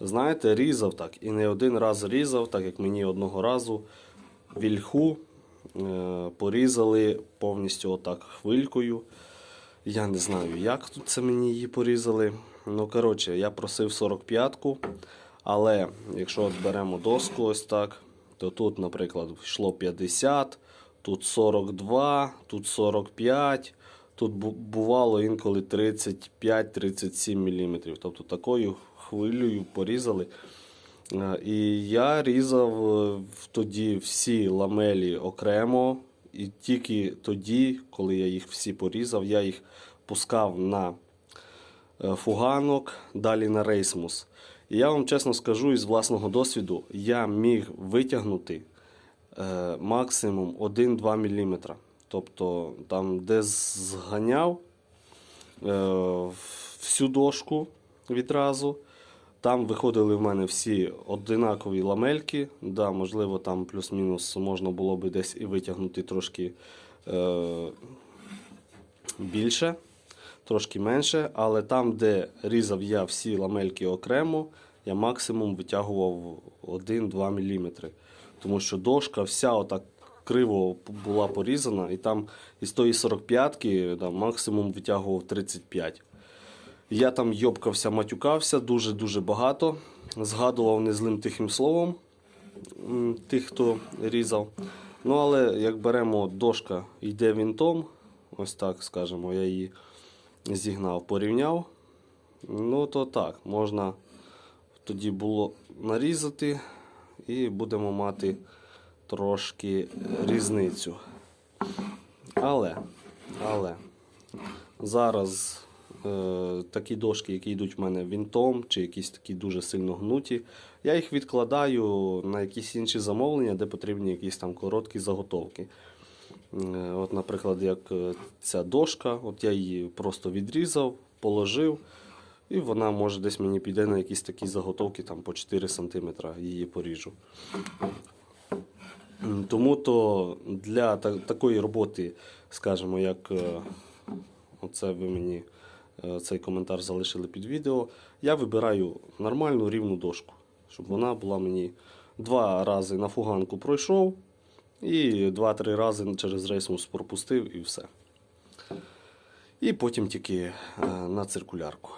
Знаєте, різав так. І не один раз різав, так як мені одного разу вільху е, порізали повністю отак хвилькою. Я не знаю, як тут це мені її порізали. Ну, коротше, я просив 45-ку, але якщо от беремо доску ось так, то тут, наприклад, йшло 50, тут 42, тут 45, тут бувало інколи 35-37 мм. Тобто такою хвилею порізали. Е, І я різав е, тоді всі ламелі окремо, і тільки тоді, коли я їх всі порізав, я їх пускав на е, фуганок, далі на рейсмус. І я вам чесно скажу із власного досвіду, я міг витягнути максимум 1-2 мм. Тобто там, де зганяв е, всю дошку відразу. Там виходили в мене всі одинакові ламельки. Да, можливо, там плюс-мінус можна було би десь і витягнути трошки е, більше, трошки менше. Але там, де різав я всі ламельки окремо, я максимум витягував 1-2 мм. Тому що дошка вся отак криво була порізана, і там із тої 45-ки там, максимум витягував 35. Я там йобкався, матюкався дуже-дуже багато. Згадував незлим тихим словом тих, хто різав. Ну, але як беремо дошка йде вінтом, ось так скажемо, я її зігнав, порівняв. Ну, то так, можна тоді було нарізати і будемо мати трошки різницю. Але, але зараз е, такі дошки, які йдуть в мене вінтом, чи якісь такі дуже сильно гнуті, я їх відкладаю на якісь інші замовлення, де потрібні якісь там короткі заготовки. Е, От, наприклад, як е, ця дошка, от я її просто відрізав, положив, і вона може десь мені піде на якісь такі заготовки там, по 4 см її поріжу. Тому то для такої роботи, скажімо, як е, оце ви мені е, цей коментар залишили під відео, я вибираю нормальну рівну дошку, щоб вона була мені два рази на фуганку пройшов і два-три рази через рейсмус пропустив і все. І потім тільки е, на циркулярку.